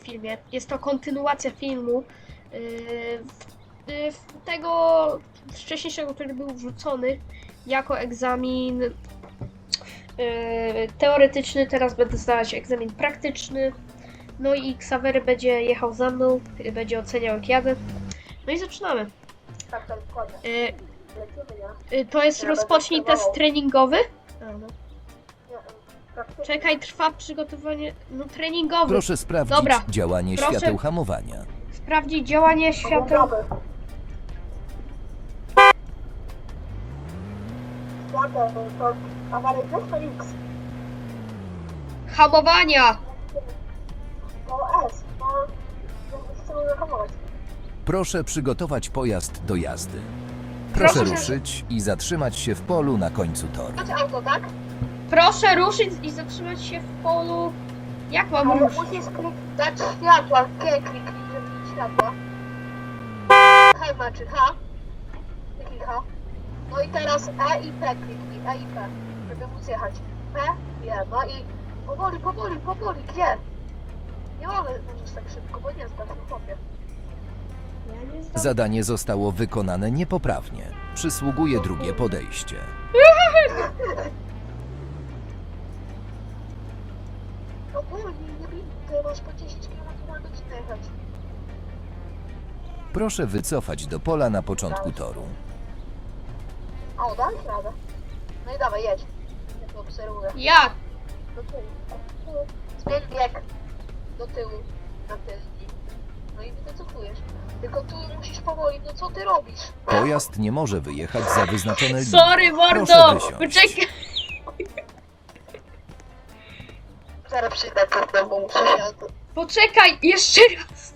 filmie. Jest to kontynuacja filmu yy, tego wcześniejszego, który był wrzucony jako egzamin yy, teoretyczny. Teraz będę zdawać egzamin praktyczny. No i Xavery będzie jechał za mną, będzie oceniał jak jadę. No i zaczynamy. Tak, tak, dokładnie. Yy, yy, to jest rozpocznij test treningowy. A, no. Czekaj, trwa przygotowanie. No treningowy. Proszę sprawdzić Dobra. działanie Proszę. świateł hamowania. Sprawdzić działanie świateł. Hamowania! Proszę przygotować pojazd do jazdy. Proszę Proszę. ruszyć i zatrzymać się w polu na końcu toru. Macie auto, tak? Proszę ruszyć i zatrzymać się w polu. Jak mam Ale ruszyć? musisz klik dać światła, K żeby mieć światła. H znaczy H. Kliknij H. No i teraz E i P kliknij, E i P, żeby móc jechać. P, je, no i powoli, powoli, powoli, gdzie? Nie mamy możesz tak szybko, bo nie znasz na chłopie. Ja nie znam. Zadanie zostało wykonane niepoprawnie. Przysługuje drugie podejście. No powoli, nie masz po 10 km na godzinę jechać. Proszę wycofać do pola na początku toru. O, dałeś radę. No i dawaj, jedź. Ja to obserwuję. Jak? Do tyłu. Do tyłu. Zmień bieg. Do tyłu. Na tylni. No i wycofujesz. Tylko tu musisz powoli, no co ty robisz? Pojazd nie może wyjechać za wyznaczone linie. Sorry, Proszę mordo! wysiąść. Poczekaj. Zaraz przyjdę do bo muszę się... Poczekaj! Jeszcze raz!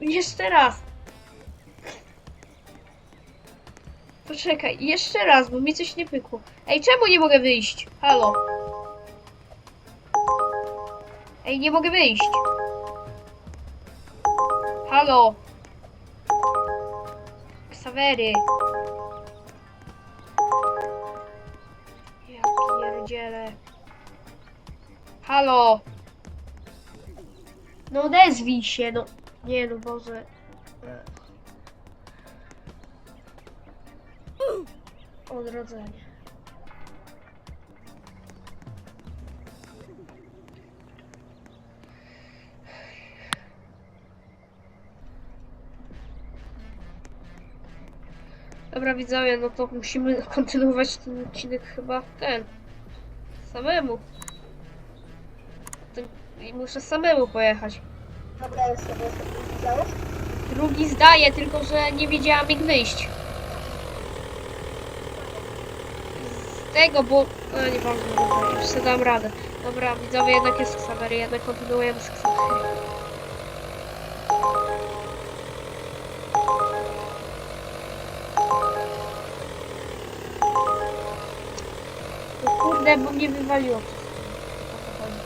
Jeszcze raz! Poczekaj, jeszcze raz, bo mi coś nie pykło. Ej, czemu nie mogę wyjść? Halo? Ej, nie mogę wyjść. Halo? Ksawery. Ja pierdzielę. Halo? No odezwij się, no. Nie no, Boże. Odrodzenie. Dobra widzowie, no to musimy kontynuować ten odcinek chyba ten. Samemu. I muszę samemu pojechać. Dobra, jestem, jestem. Widziałeś? Drugi zdaje, tylko że nie wiedziałam jak wyjść. Z tego, bo... No nieważne, dobra, już sobie dam radę. Dobra, widzowie, jednak jest Xavery, jednak kontynuujemy z Xavery. No kurde, bo mnie wywaliło. O co chodzi?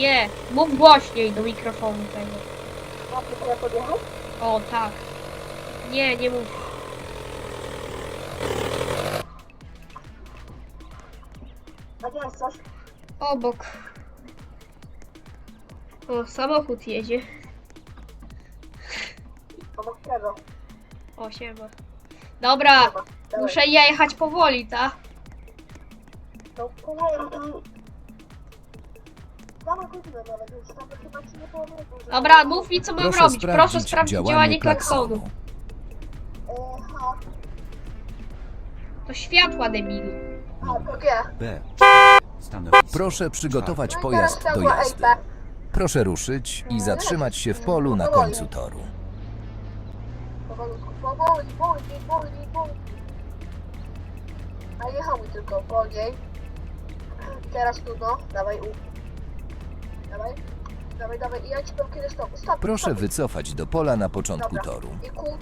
Nie, mów głośniej do mikrofonu tego. Mam tu trzeba podjechać? O, tak. Nie, nie mów. A gdzie jest coś? Obok. O, samochód jedzie. Obok czego? O, siema. Dobra, Dobra, dawaj. muszę ja jechać powoli, tak? To powoli tu... Dawaj godzinę nawet, już tam chyba ci nie pomogą. że- Dobra, mów mi co mam Proszę robić. Proszę sprawdzić sprawdzić działanie działanie klaksonu. H, To światła, debilu. A, to G. B. Stanowisko. Proszę przygotować No i pojazd do światła jazdy. Proszę ruszyć i zatrzymać się w polu na końcu toru. Powolutku, powoli, wolniej, wolniej. A tylko, wolniej. I teraz tu, no, dawaj U. Dawaj, dawaj, dawaj. I ja ci dam kiedy stop. Stop, Proszę stop. wycofać do pola na początku Dobra. toru. I Q.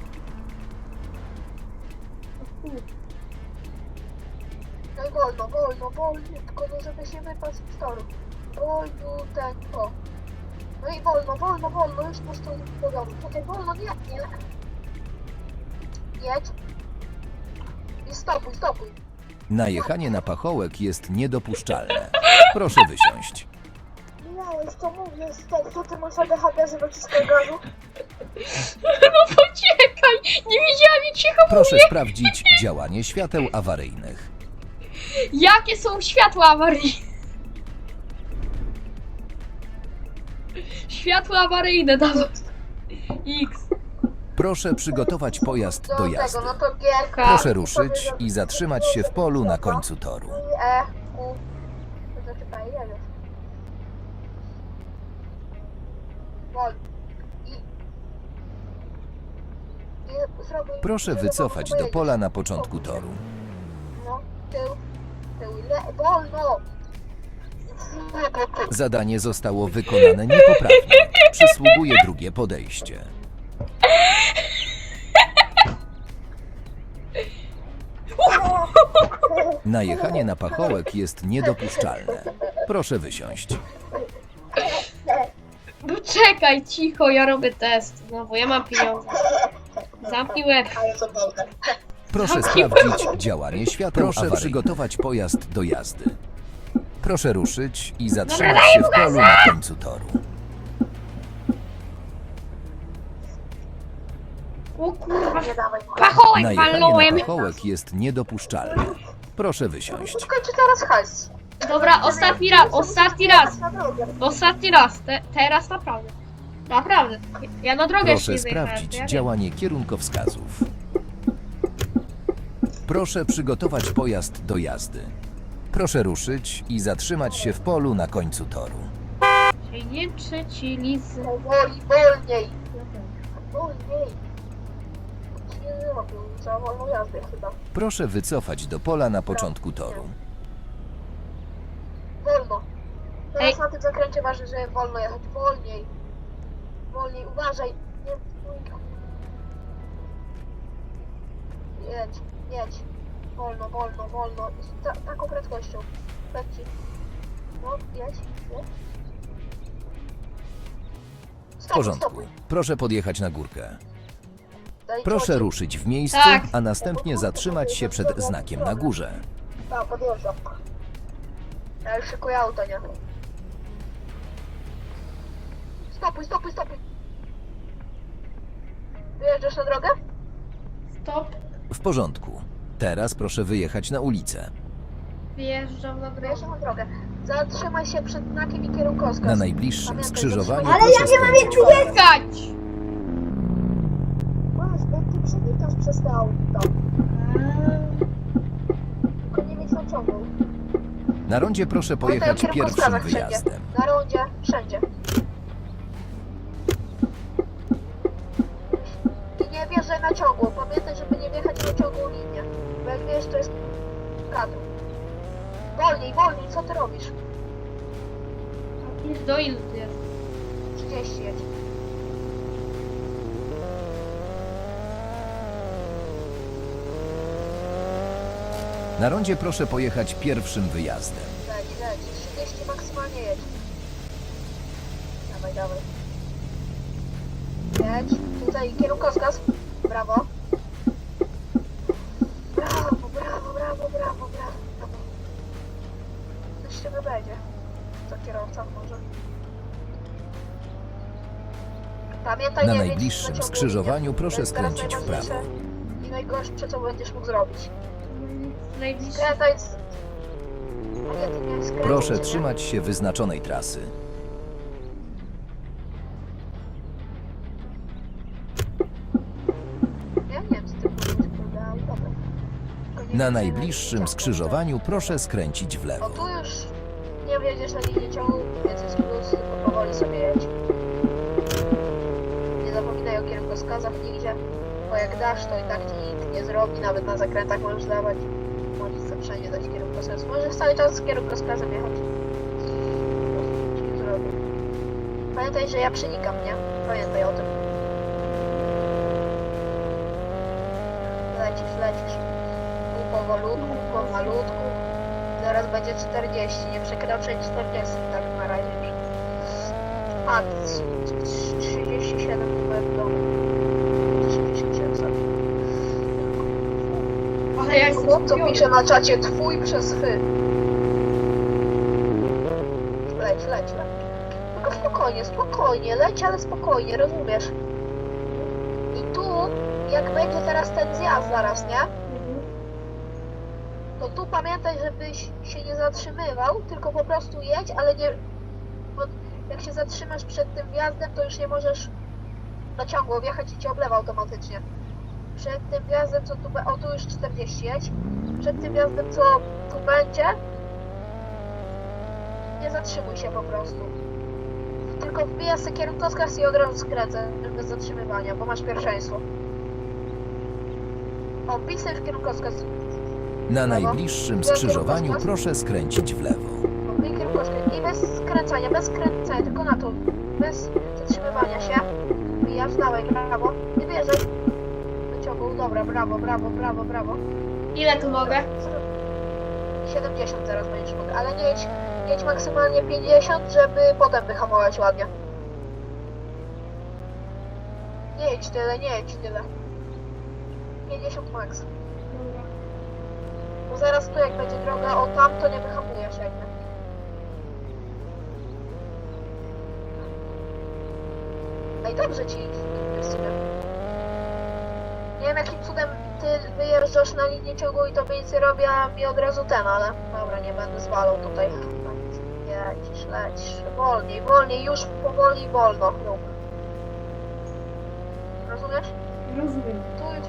No i wolno, wolno, wolniutko, no żeby się wypaść z toru. Wolniuteńko. No i wolno, wolno, wolno, już masz to do domu. Czekaj, wolno, nie, nie. Jedź. I stopuj, stopuj. Najechanie na pachołek jest niedopuszczalne. Proszę wysiąść. Miałeś to mówię, to ty masz ADHD, że naciskaj gazu? No poczekaj! Nie widziałam jak się hamuje! Proszę sprawdzić działanie świateł awaryjnych. Jakie są światła awaryjne? Światła awaryjne, dawaj. X. Proszę przygotować pojazd do jazdy. no to gierka. Proszę ruszyć i zatrzymać się w polu na końcu toru. E, U. To to chyba jedziesz. Wol. I... I zrobię... Proszę wycofać do pola na początku toru. No! Zadanie zostało wykonane niepoprawnie. Przysługuje drugie podejście. Najechanie na pachołek jest niedopuszczalne. Proszę wysiąść. Poczekaj, cicho, ja robię test. Znowu, ja mam pieniądze. Zamknij łeb. Proszę sprawdzić działanie świateł Proszę przygotować pojazd do jazdy. Proszę ruszyć i zatrzymać się w polu na końcu toru. O kurwa, Nie dawaj. pachołek Najechanie walnąłem. na pachołek jest niedopuszczalne. Proszę wysiąść. Skończy teraz hajs. Dobra, ostatni raz, ostatni raz. Na drogę. Ostatni raz, te, teraz naprawdę. Naprawdę. Ja na drogę Proszę sprawdzić to ja wiem. działanie kierunkowskazów. Proszę przygotować pojazd do jazdy. Proszę ruszyć i zatrzymać się w polu na końcu toru. Nie trzeci. Powoli, wolniej. Wolniej. Nie zrobił. Za wolną jazdę chyba. Proszę wycofać do pola na początku toru. Wolno. Teraz Ej. na tym zakręcie ważne, że wolno jechać. Wolniej. Wolniej, uważaj. Nie. Jedź, jedź. Wolno, wolno, wolno. Z ta, taką prędkością. Leci. No, jedź, jedź. W Stop, porządku. Proszę podjechać na górkę. Daj Proszę ruszyć w miejscu, Tak. a następnie zatrzymać się przed znakiem na górze. Tak, podjeżdżam. Ja już szykuję auto, nie? Stopuj, stopuj, stopuj. Wyjeżdżasz na drogę? Stop. W porządku. Teraz proszę wyjechać na ulicę. Wjeżdżam na drogę. Wyjeżdżam na drogę. Zatrzymaj się przed znakiem i kierunkowskaz. Na najbliższym Pamiętaj, skrzyżowaniu zatrzymaj- proszę skręcić w prawo. Czekać! Masz, bo ty przenikasz przez te auto. Tylko nie mieć na ciągu. Na rondzie proszę o pojechać pierwszym wszędzie. wyjazdem. Na rondzie, wszędzie. Na ciągło. Pamiętaj, żeby nie wjechać na ciągłą linię. Bo jak wiesz, to jest kadr. Wolniej, wolniej, co ty robisz? Do ilu tu jest? 30 jedź. Na rondzie proszę pojechać pierwszym wyjazdem. Leć, leć. 30 maksymalnie jedź. Dawaj, dawaj. Jedź. Tutaj kierunkowskaz. Brawo. Brawo, brawo, brawo, brawo, brawo. Coś się będzie. Co kierowca może. Pamiętaj, Na nie jedź najbliższym ciągłą skrzyżowaniu linię. proszę To jest teraz skręcić w prawo. najważniejsze I najgorsze, co będziesz mógł zrobić. Najbliższy. Skręcaj z... Ty nie Proszę nie? trzymać się wyznaczonej trasy. Na najbliższym skrzyżowaniu proszę skręcić w O, lewo. tu już nie wjedziesz na linię ciągu, więc jest plus, tylko powoli sobie jedź. Nie zapominaj o kierunkowskazach nigdzie, bo jak dasz, to i tak ci nikt nie zrobi, nawet na zakrętach możesz dawać. Możesz sobie wszędzie dać kierunkowskaz. Możesz cały czas z kierunkowskazem jechać. Nie. Pamiętaj, że ja przenikam, nie? Pamiętaj o tym. Lecisz, lecisz. Powolutku, pomalutku. Zaraz będzie 40, nie przekroczę 40 tak na razie. A, trz- trz- 37 numer do 37 sorry. Ale ja jestem Co skupiony. pisze na czacie twój przez chy. Leć, leć, leć. Tylko spokojnie, spokojnie, leć, ale spokojnie, rozumiesz? I tu, jak będzie teraz ten zjazd zaraz, nie? To tu pamiętaj, żebyś się nie zatrzymywał, tylko po prostu jedź, ale nie... Bo jak się zatrzymasz przed tym wjazdem, to już nie możesz na ciągło wjechać i cię oblewa automatycznie. Przed tym wjazdem, co tu... O, tu już 40 jedź. Przed tym wjazdem, co tu będzie, nie zatrzymuj się po prostu. Tylko wbijaj sobie kierunkowskaz i od razu skręcę, bez zatrzymywania, bo masz pierwszeństwo. O, sobie w kierunkowskaz Na najbliższym skrzyżowaniu proszę skręcić w lewo. I bez skręcania, bez skręcania, tylko na to. Bez zatrzymywania się. Wbijasz, dawaj, brawo. Nie wierzaj. Wyciągnął, dobra, brawo, brawo, brawo, brawo. Ile tu mogę? 70 teraz będziesz mógł, ale nie jedź, jedź maksymalnie 50, żeby potem wyhamować ładnie. Nie jedź tyle, nie jedź tyle. 50 max. Zaraz tu jak będzie droga o tam, to nie wyhamujesz jakby. No i dobrze ci w sumie. Nie wiem jakim cudem ty wyjeżdżasz na linię ciągu i to nic nie robi, a mi od razu ten, ale dobra, nie będę zwalał tutaj. Jedź, leć, wolniej, wolniej, już powoli, wolno rób. Rozumiesz? Rozumiem. Tu już,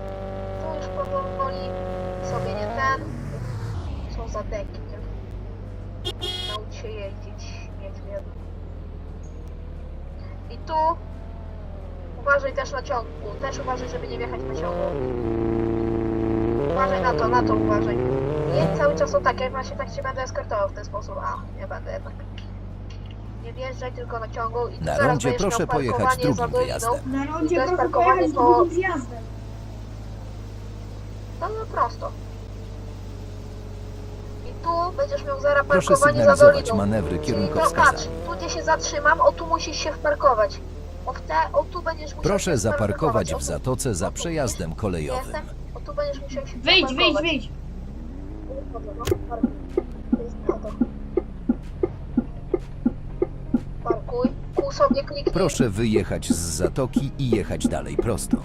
tu już powoli sobie nie ten. Za deki, nie? Naucz się jeździć, niedźwiedź. I tu uważaj też na ciągu. Też uważaj, żeby nie wjechać na ciągu. Uważaj na to, na to uważaj. Jedź cały czas o tak, jak właśnie tak cię będę eskortował w ten sposób. A, nie będę jednak. Nie wjeżdżaj tylko na ciągu i tu Na zaraz rondzie będziesz proszę miał pojechać parkowanie za drugim wyjazdem. Na rondzie to jest proszę parkowanie pojechać po- drugim zjazdem. No, no prosto. Tu będziesz miał zaraz Proszę parkowanie za sygnalizować doliną. manewry Czyli tu gdzie się zatrzymam, o tu musisz się wparkować. O, w te, o tu będziesz musiał Proszę się zaparkować o w tu. zatoce za przejazdem kolejowym. Jestem, o tu będziesz musiał się Wyjdź, wyjdź, zaparkować. wyjdź. No, parkuj. Jest na to. Parkuj, kół sobie kliknij. Proszę wyjechać z zatoki i jechać dalej prosto.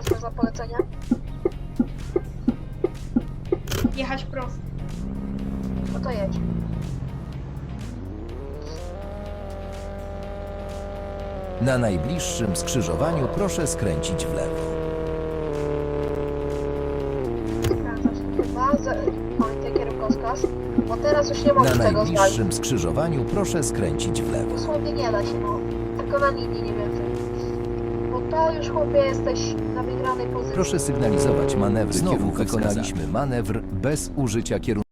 Teraz masz za polecenie? Jechać prosto. No to jedź. Na najbliższym skrzyżowaniu proszę skręcić w lewo. Pamiętaj kierunkowskaz, bo teraz już nie możesz Na tego znaleźć. najbliższym skrzyżowaniu proszę skręcić w lewo. Dosłownie nie da się, no. Tylko na linii, nie więcej. Bo to już chłopie jesteś. Proszę sygnalizować manewry Znowu wykonaliśmy manewr bez użycia kierunku.